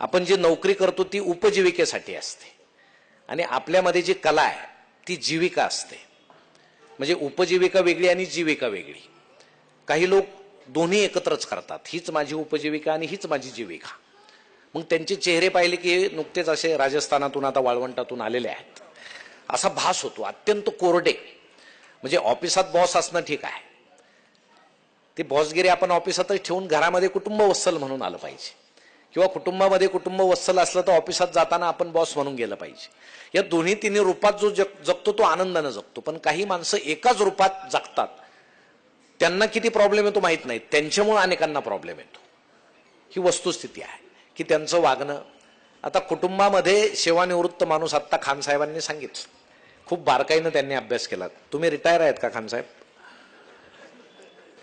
आपण जी नोकरी करतो ती उपजीविकेसाठी असते. आणि आपल्यामध्ये जी कला आहे ती जीविका असते. म्हणजे उपजीविका वेगळी आणि जीविका वेगळी. काही लोक दोन्ही एकत्रच करतात. हीच माझी उपजीविका आणि हीच माझी जीविका. मग त्यांचे चेहरे पाहिले की हे नुकतेच असे राजस्थानातून आता वाळवंटातून आलेले आहेत. असा भास होतो अत्यंत कोरडे. म्हणजे ऑफिसात बॉस असणं ठीक आहे. ती बॉसगिरी आपण ऑफिसातच ठेवून घरामध्ये कुटुंब वत्सल म्हणून आलं पाहिजे. किंवा कुटुंबामध्ये कुटुंब वत्सल असलं तर ऑफिसात जाताना आपण बॉस म्हणून गेलं पाहिजे. या दोन्ही तिन्ही रूपात जो जग जगतो तो आनंदानं जगतो. पण काही माणसं एकाच रूपात जगतात. त्यांना किती प्रॉब्लेम येतो माहीत नाही. त्यांच्यामुळे अनेकांना प्रॉब्लेम येतो. ही वस्तुस्थिती आहे. की त्यांचं वागणं आता कुटुंबामध्ये सेवानिवृत्त माणूस आत्ता खानसाहेबांनी सांगितलं. खूप बारकाईनं त्यांनी अभ्यास केला. तुम्ही रिटायर आहेत का खानसाहेब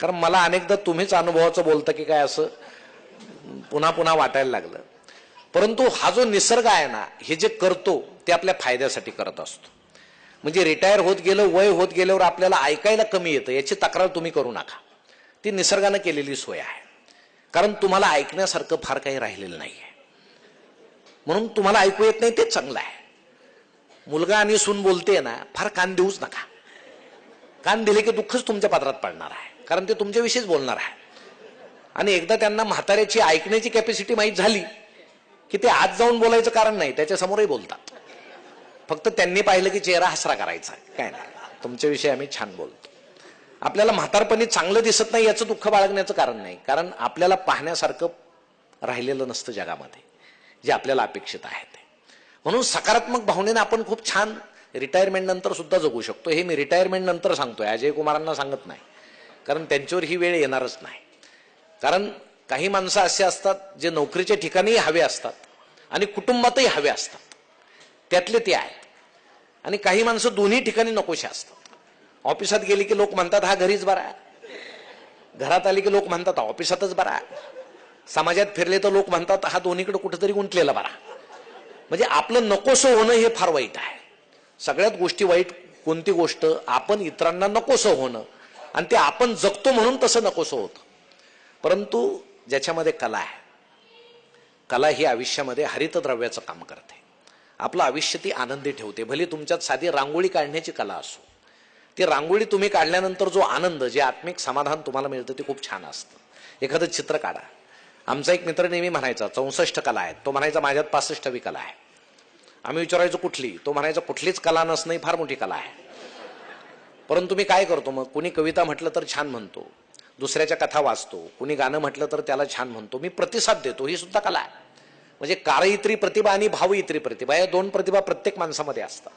कारण मला अनेकदा तुम्हीच अनुभवाचं बोलता की काय असं? पुन्हा पुन्हा वाटायला लागलं. परंतु हा जो निसर्ग आहे ना हे जे करतो ते आपल्या फायद्यासाठी करत असतो. म्हणजे रिटायर होत गेलं वय होत गेल्यावर आपल्याला ऐकायला कमी येतं याची तक्रार तुम्ही करू नका. ती निसर्गानं केलेली सोय आहे. कारण तुम्हाला ऐकण्यासारखं फार काही राहिलेलं नाही आहे म्हणून तुम्हाला ऐकू येत नाही तेच चांगलं आहे. मुलगा आणि सून बोलते ना फार कान देऊच नका. कान दिले की दुःखच तुमच्या पात्रात पडणार आहे. कारण ते तुमच्याविषयीच बोलणार आहे. आणि एकदा त्यांना म्हाताऱ्याची ऐकण्याची कॅपॅसिटी माहीत झाली की ते आज जाऊन बोलायचं कारण नाही त्याच्यासमोरही बोलतात. फक्त त्यांनी पाहिलं की चेहरा हसरा करायचा काय नाही तुमच्याविषयी आम्ही छान बोलतो. आपल्याला म्हातारपणी चांगलं दिसत नाही याचं दुःख बाळगण्याचं कारण नाही कारण आपल्याला पाहण्यासारखं राहिलेलं नसतं जगामध्ये जे आपल्याला अपेक्षित आहे ते. म्हणून सकारात्मक भावनेने आपण खूप छान रिटायरमेंट नंतर सुद्धा जगू शकतो. हे मी रिटायरमेंट नंतर सांगतोय अजय कुमारांना सांगत नाही कारण त्यांच्यावर ही वेळ येणारच नाही. कारण काही माणसं असे असतात जे नोकरीच्या ठिकाणीही हवे असतात आणि कुटुंबातही हवे असतात. त्यातले ते आहेत. आणि काही माणसं दोन्ही ठिकाणी नकोशी असतात. ऑफिसात गेली की लोक म्हणतात हा घरीच बरा घरात आली की लोक म्हणतात ऑफिसातच बरा समाजात फिरले तर लोक म्हणतात हा दोन्हीकडे कुठेतरी गुंतलेला बरा म्हणजे आपलं नकोसं होणं हे फार वाईट आहे. सगळ्यात गोष्टी वाईट कोणती गोष्ट? आपण इतरांना नकोसं होणं. आणि ते आपण जगतो म्हणून तसं नकोसं होतं. परंतु ज्याच्यामध्ये कला आहे. कला ही आयुष्यामध्ये हरितद्रव्याचं काम करते. आपलं आयुष्य ती आनंदी ठेवते. भले तुमच्यात साधी रांगोळी काढण्याची कला असो. ती रांगोळी तुम्ही काढल्यानंतर जो आनंद जे आत्मिक समाधान तुम्हाला मिळतं ते खूप छान असतं. एखादं चित्र काढा. आमचा एक मित्र नेहमी म्हणायचा चौसष्ट कला आहेत. तो म्हणायचा माझ्यात पासष्टवी कला आहे. आम्ही विचारायचो कुठली? तो म्हणायचा कुठलीच कला नसणं ही फार मोठी कला आहे. परंतु मी काय करतो मग कुणी कविता म्हटलं तर छान म्हणतो. दुसऱ्याच्या कथा वाचतो. कुणी गाणं म्हटलं तर त्याला छान म्हणतो. मी प्रतिसाद देतो. ही सुद्धा कला आहे. म्हणजे कारयित्री प्रतिभा आणि भावयित्री प्रतिभा या दोन प्रतिभा प्रत्येक माणसामध्ये असतात.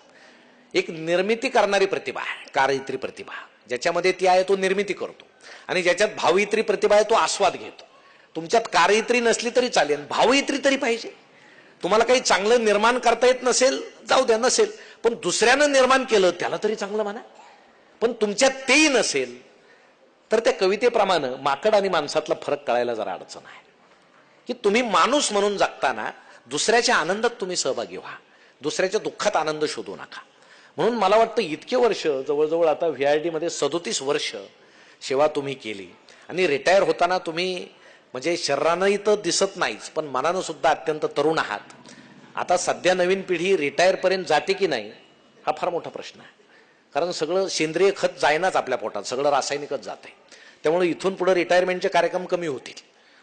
एक निर्मिती करणारी प्रतिभा आहे. कारयित्री प्रतिभा. ज्याच्यामध्ये ती आहे तो निर्मिती करतो. आणि ज्याच्यात भावयित्री प्रतिभा आहे तो आस्वाद घेतो. तुमच्यात कारयित्री नसली तरी चालेल. भावयित्री तरी पाहिजे. तुम्हाला काही चांगलं निर्माण करता येत नसेल जाऊ द्या नसेल. पण दुसऱ्यानं निर्माण केलं त्याला तरी चांगलं म्हणा. पण तुमच्यात तेही नसेल तर त्या कवितेप्रमाणे माकड आणि माणसातला फरक कळायला जरा अडचण आहे. की तुम्ही माणूस म्हणून जगताना दुसऱ्याच्या आनंदात तुम्ही सहभागी व्हा. दुसऱ्याच्या दुःखात आनंद शोधू नका. म्हणून मला वाटतं इतके वर्ष जवळजवळ आता व्ही आय डीमध्ये सदोतीस वर्ष सेवा तुम्ही केली. आणि रिटायर होताना तुम्ही म्हणजे शरीरानंही तर दिसत नाहीच पण मनानं सुद्धा अत्यंत तरुण आहात. आता सध्या नवीन पिढी रिटायरपर्यंत जाते की नाही हा फार मोठा प्रश्न आहे. कारण सगळं सेंद्रिय खत जायनाच आपल्या पोटात सगळं रासायनिकच आहे त्यामुळे इथून पुढे रिटायरमेंटचे कार्यक्रम कमी होतील.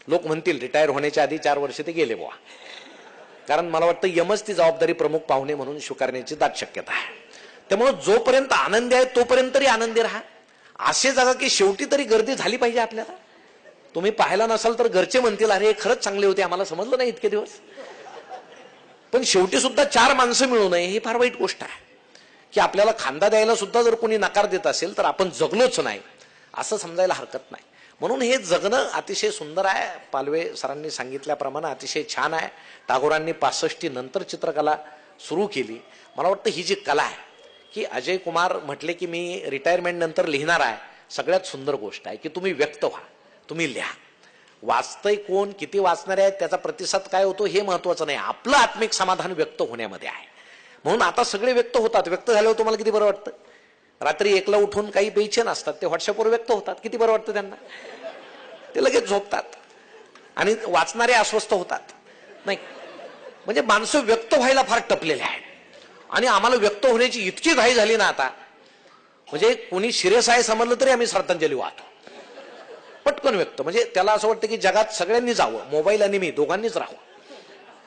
लोक म्हणतील रिटायर होण्याच्या आधी चार वर्ष ते गेले बुवा. कारण मला वाटतं यमच ती जबाबदारी प्रमुख पाहुणे म्हणून स्वीकारण्याची दाट शक्यता आहे. त्यामुळे जोपर्यंत आनंदी आहे तोपर्यंत तरी आनंदी राहा. असे जागा की शेवटी तरी गर्दी झाली पाहिजे आपल्याला. तुम्ही पाहायला नसाल तर घरचे म्हणतील अरे खरंच चांगले होते आम्हाला समजलं नाही इतके दिवस. पण शेवटी सुद्धा चार माणसं मिळू नये ही फार वाईट गोष्ट आहे. की आपल्याला खांदा द्यायला सुद्धा जर कोणी नकार देत असेल तर आपण जगलोच नाही. असं समजायला हरकत नाही. म्हणून हे जगणं अतिशय सुंदर आहे. पालवे सरांनी सांगितल्याप्रमाणे अतिशय छान आहे. टागोरांनी पासष्टी नंतर चित्रकला सुरू केली. मला वाटतं ही जी कला आहे की अजय कुमार म्हटले की मी रिटायरमेंट नंतर लिहिणार आहे सगळ्यात सुंदर गोष्ट आहे की तुम्ही व्यक्त व्हा तुम्ही लिहा. वाचतंय कोण किती वाचणारे आहेत त्याचा प्रतिसाद काय होतो हे महत्वाचं नाही. आपलं आत्मिक समाधान व्यक्त होण्यामध्ये आहे. म्हणून आता सगळे व्यक्त होतात. व्यक्त झाल्यावर तुम्हाला किती बरं वाटतं? रात्री एकला उठून काही बेचैन असतात. ते व्हॉट्सअपवर व्यक्त होतात. किती बरं वाटतं त्यांना? ते लगेच झोपतात. आणि वाचणारे अस्वस्थ होतात. नाही. म्हणजे माणसं व्यक्त व्हायला फार टपलेले आहेत. आणि आम्हाला व्यक्त होण्याची इतकी घाई झाली ना आता. म्हणजे कोणी शिरेस आहे समजलं तरी आम्ही श्रद्धांजली वाहतो. पटकन व्यक्त. म्हणजे त्याला असं वाटतं की जगात सगळ्यांनी जावं. मोबाईल आणि मी दोघांनीच राहावं.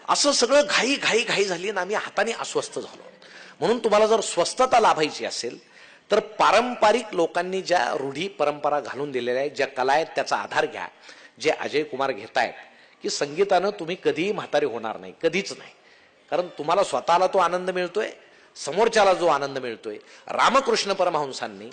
असं सगळं घाई घाई घाई झाली आणि आम्ही हाताने अस्वस्थ झालो. म्हणून तुम्हाला जर स्वस्थता लाभायची असेल तर पारंपरिक लोकांनी ज्या रूढी परंपरा घालून दिलेल्या आहेत ज्या कला आहेत त्याचा आधार घ्या. जे अजय कुमार घेतायत की संगीतानं तुम्ही कधीही म्हातारे होणार नाही कधीच नाही. कारण तुम्हाला स्वतःला तो आनंद मिळतोय समोरच्याला जो आनंद मिळतोय. रामकृष्ण परमहंसांनी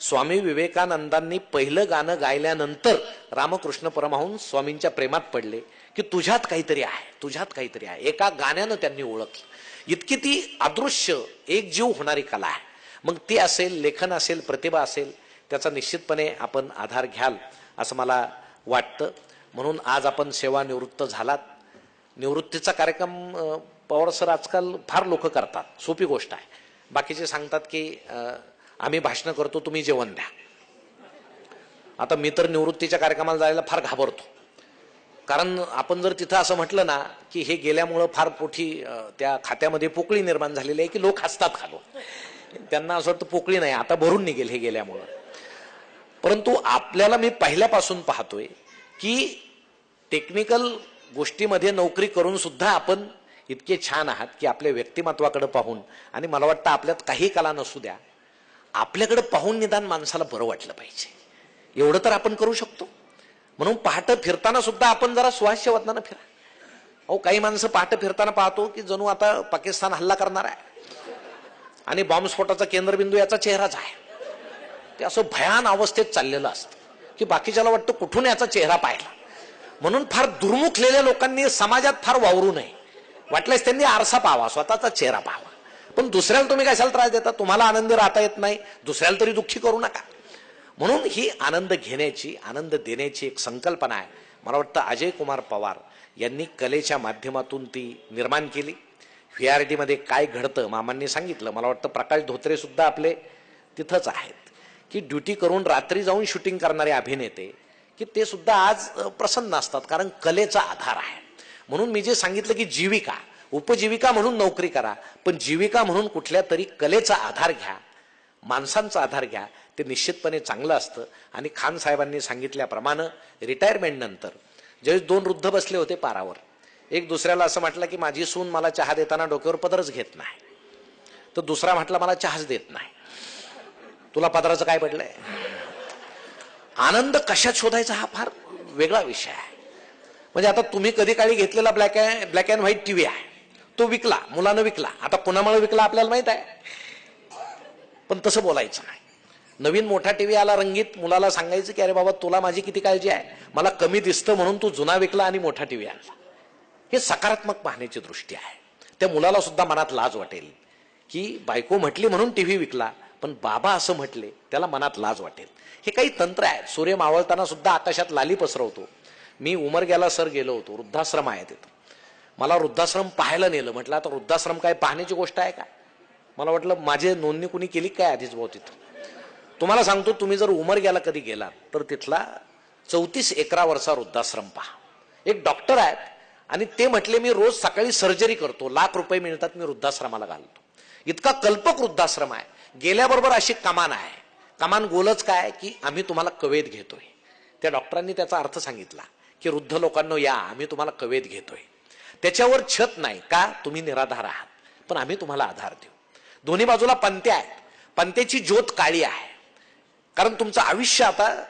स्वामी विवेकानंदांनी पहिलं गाणं गायल्यानंतर रामकृष्ण परमहंस स्वामींच्या प्रेमात पडले की तुझ्यात काहीतरी आहे तुझ्यात काहीतरी आहे. एका गाण्यानं त्यांनी ओळखलं. इतकी ती अदृश्य एक जीव होणारी कला आहे. मग ती असेल लेखन असेल प्रतिभा असेल त्याचा निश्चितपणे आपण आधार घ्याल असं मला वाटतं. म्हणून आज आपण सेवानिवृत्त झालात. निवृत्तीचा कार्यक्रम पवार सर आजकाल फार लोक करतात. सोपी गोष्ट आहे. बाकीचे सांगतात की आम्ही भाषणं करतो तुम्ही जेवण द्या. आता मी तर निवृत्तीच्या कार्यक्रमाला जायला फार घाबरतो. कारण आपण जर तिथं असं म्हटलं ना की हे गेल्यामुळं फार पोठी त्या खात्यामध्ये पोकळी निर्माण झालेली आहे की लोक हसतात खालो त्यांना असं वाटतं पोकळी नाही आता भरून निघेल हे गेल्यामुळं. परंतु आपल्याला मी पहिल्यापासून पाहतोय की टेक्निकल गोष्टीमध्ये नोकरी करून सुद्धा आपण इतके छान आहात की आपल्या व्यक्तिमत्वाकडे पाहून आणि मला वाटतं आपल्यात काही कला नसू द्या आपल्याकडे पाहून निदान माणसाला बरं वाटलं पाहिजे. एवढं तर आपण करू शकतो. म्हणून पहाटं फिरताना सुद्धा आपण जरा सुहास्यवदनानं फिरा. अहो काही माणसं पहाटं फिरताना पाहतो की जणू आता पाकिस्तान हल्ला करणार आहे. आणि बॉम्बस्फोटाचा केंद्रबिंदू याचा चेहराच आहे. ते असं भयान अवस्थेत चाललेलं असतं. की बाकीच्याला वाटतं कुठून याचा चेहरा पाहिला. म्हणून फार दुर्मुखलेल्या लोकांनी समाजात फार वावरू नये. वाटल्यास त्यांनी आरसा पाहावा स्वतःचा चेहरा पाहावा. पण दुसऱ्याला तुम्ही कशाला त्रास देता? तुम्हाला आनंद राहता येत नाही. दुसऱ्याला तरी दुःखी करू नका. म्हणून ही आनंद घेण्याची आनंद देण्याची एक संकल्पना आहे. मला वाटतं अजय कुमार पवार यांनी कलेच्या माध्यमातून ती निर्माण केली. व्ही आर डीमध्ये काय घडतं मामांनी सांगितलं. मला वाटतं प्रकाश धोत्रे सुद्धा आपले तिथंच आहेत. की ड्युटी करून रात्री जाऊन शूटिंग करणारे अभिनेते की ते सुद्धा आज प्रसन्न असतात. कारण कलेचा आधार आहे. म्हणून मी जे सांगितलं की जीविका उपजीविका म्हणून नोकरी करा पण जीविका म्हणून कुठल्या तरी कलेचा आधार घ्या माणसांचा आधार घ्या ते निश्चितपणे चांगलं असतं. आणि खान साहेबांनी सांगितल्याप्रमाणे रिटायरमेंट नंतर ज्यावेळेस दोन वृद्ध बसले होते पारावर एक दुसऱ्याला असं म्हटलं की माझी सून मला चहा देताना डोक्यावर पदरच घेत नाही. तर दुसरा म्हटला मला चहाच देत नाही. तुला पदराचं काय पडलंय? आनंद कशात शोधायचा हा फार वेगळा विषय आहे. म्हणजे आता तुम्ही कधी काळी घेतलेला black black and white TV आहे. तो विकला मुलानं विकला. आता कुणामुळे विकला आपल्याला माहीत आहे. पण तसं बोलायचं नाही. नवीन मोठा टीव्ही आला रंगीत मुलाला सांगायचं की अरे बाबा तुला माझी किती काळजी आहे? मला कमी दिसतं म्हणून तू जुना विकला आणि मोठा टीव्ही आणला. हे सकारात्मक पाहण्याची दृष्टी आहे. त्या मुलाला सुद्धा मनात लाज वाटेल की बायको म्हटली म्हणून टीव्ही विकला पण बाबा असं म्हटले त्याला मनात लाज वाटेल. हे काही तंत्र आहे सूर्य मावळताना सुद्धा आकाशात लाली पसरवतो. मी उमरग्याला सर गेलो होतो. वृद्धाश्रम आहे तिथं. मला वृद्धाश्रम पाहायला नेलं. म्हटलं आता वृद्धाश्रम काय पाहण्याची गोष्ट आहे का? मला वाटलं माझे नोंदणी कुणी केली काय आधीच भाऊ तिथं? तुम्हाला सांगतो तुम्ही जर उमर गेला कधी गेलात तर तिथला चौतीस एकरावरचा वृद्धाश्रम पहा. एक डॉक्टर आहेत आणि ते म्हटले मी रोज सकाळी सर्जरी करतो. लाख रुपये मिळतात मी वृद्धाश्रमाला घालतो. इतका कल्पक वृद्धाश्रम आहे. गेल्याबरोबर अशी कमान आहे. कमान गोलच काय की आम्ही तुम्हाला कवेत घेतोय. त्या डॉक्टरांनी त्याचा अर्थ सांगितला की वृद्ध लोकांना या आम्ही तुम्हाला कवेत घेतोय. त्याच्यावर छत नाही. का? तुम्ही निराधार आहात. पण आम्ही तुम्हाला आधार देऊ. दोन्ही बाजूला पंत्या आहेत. पंत्याची ज्योत काळी आहे. कारण तुमचं आयुष्य आता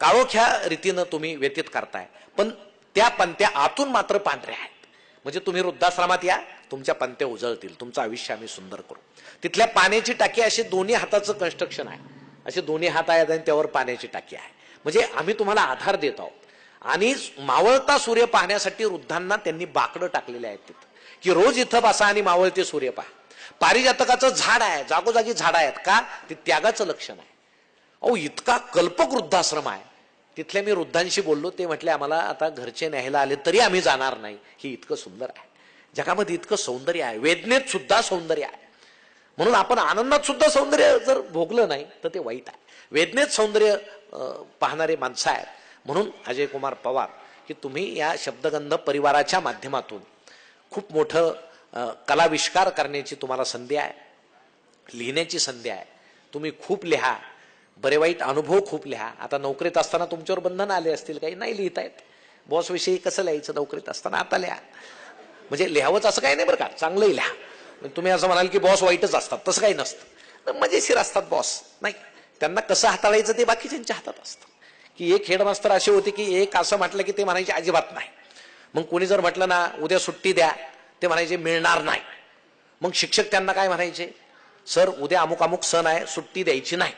काळोख्या रीतीनं तुम्ही व्यतीत करताय. पण त्या पंत्या आतून मात्र पांढऱ्या आहेत. म्हणजे तुम्ही वृद्धाश्रमात या तुमच्या पंत्या उजळतील. तुमचं आयुष्य आम्ही सुंदर करू. तिथल्या पाण्याची टाकी अशी दोन्ही हाताचं कन्स्ट्रक्शन आहे. असे दोन्ही हात आहेत आणि त्यावर पाण्याची टाकी आहे. म्हणजे आम्ही तुम्हाला आधार देत आहोत. आणि मावळता सूर्य पाहण्यासाठी वृद्धांना त्यांनी बाकडं टाकलेले आहेत तिथं. की रोज इथं बसा आणि मावळते सूर्य पहा. पारिजातकाचं झाड आहे जागोजागी झाड आहेत का? ते त्यागाचं लक्षण आहे. अहो इतका कल्पक वृद्धाश्रम आहे. तिथल्या मी वृद्धांशी बोललो ते म्हटले आम्हाला आता घरचे न्यायला आले तरी आम्ही जाणार नाही. ही इतकं सुंदर आहे. जगामध्ये इतकं सौंदर्य आहे. वेदनेत सुद्धा सौंदर्य आहे. म्हणून आपण आनंदात सुद्धा सौंदर्य जर भोगलं नाही तर ते वाईट आहे. वेदनेत सौंदर्य पाहणारे माणसं आहेत. म्हणून अजय कुमार पवार की तुम्ही या शब्दगंध परिवाराच्या माध्यमातून खूप मोठं कलाविष्कार करण्याची तुम्हाला संधी आहे लिहिण्याची संधी आहे. तुम्ही खूप लिहा बरे वाईट अनुभव खूप लिहा. आता नोकरीत असताना तुमच्यावर बंधन आले असतील काही नाही लिहितायत बॉसविषयी कसं लिहायचं नोकरीत असताना? आता लिहा. म्हणजे लिहावंच असं काही नाही बरं का? चांगलंही लिहा. म्हणजे तुम्ही असं म्हणाल की बॉस वाईटच असतात तसं काही नसतं. तर मजेशीर असतात बॉस नाही? त्यांना कसं हाताळायचं ते बाकीच्यांच्या हातात असतं. की एक हेडमास्तर असे होते की एक असं म्हटलं की ते म्हणायचे अजिबात नाही. मग कोणी जर म्हटलं ना उद्या सुट्टी द्या ते म्हणायचे मिळणार नाही. मग शिक्षक त्यांना काय म्हणायचे? सर उद्या अमुक अमुक सण आहे सुट्टी द्यायची नाही.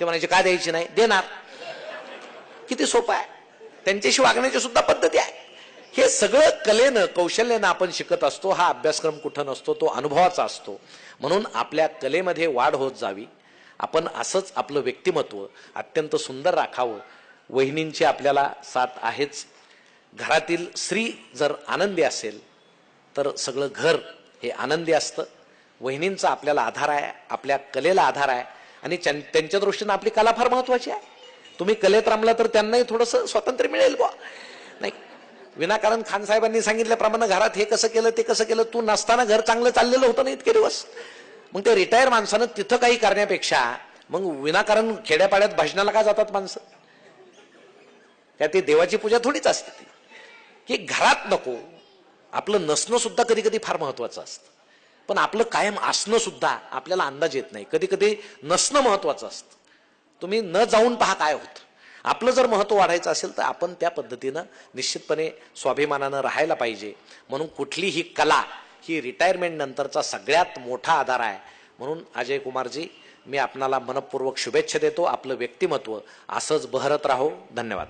ते म्हणायचे काय द्यायची नाही? देणार. किती सोपं आहे. त्यांच्याशी वागण्याची सुद्धा पद्धती आहे. हे सगळं कलेनं कौशल्यानं आपण शिकत असतो हा अभ्यासक्रम कुठं नसतो तो अनुभवाचा असतो. म्हणून आपल्या कलेमध्ये वाढ होत जावी. आपण असंच आपलं व्यक्तिमत्व अत्यंत सुंदर राखावं. वहिनींची आपल्याला साथ आहेच. घरातील स्त्री जर आनंदी असेल तर सगळं घर हे आनंदी असतं. वहिनींचा आपल्याला आधार आहे आपल्या कलेला आधार आहे आणि त्यां- त्यांच्या दृष्टीनं आपली कला फार महत्वाची आहे. तुम्ही कलेत रमला तर त्यांनाही थोडंसं स्वातंत्र्य मिळेल बुवा. नाही. विनाकारण खान साहेबांनी सांगितल्याप्रमाणे घरात हे कसं केलं ते कसं केलं तू नसताना घर चांगलं चाललेलं होतं ना इतके दिवस? मग ते रिटायर माणसानं तिथं काही करण्यापेक्षा मग विनाकारण खेड्यापाड्यात भजनाला का जातात माणसं? काय ते देवाची पूजा थोडीच असते ती. की घरात नको. आपलं नसणं सुद्धा कधी कधी फार महत्वाचं असतं. पण आपलं कायम असणं सुद्धा आपल्याला अंदाज येत नाही. कधी कधी नसणं महत्वाचं असतं. तुम्ही न जाऊन पहा काय होतं. आपलं जर महत्त्व वाढायचं असेल तर आपण त्या पद्धतीनं निश्चितपणे स्वाभिमानानं राहायला पाहिजे. म्हणून कुठली ही कला ही रिटायरमेंट नंतरचा सगळ्यात मोठा आधार आहे. म्हणून अजय कुमारजी मी आपणाला मनपूर्वक शुभेच्छा देतो. आपलं व्यक्तिमत्व असंच बहरत राहो. धन्यवाद.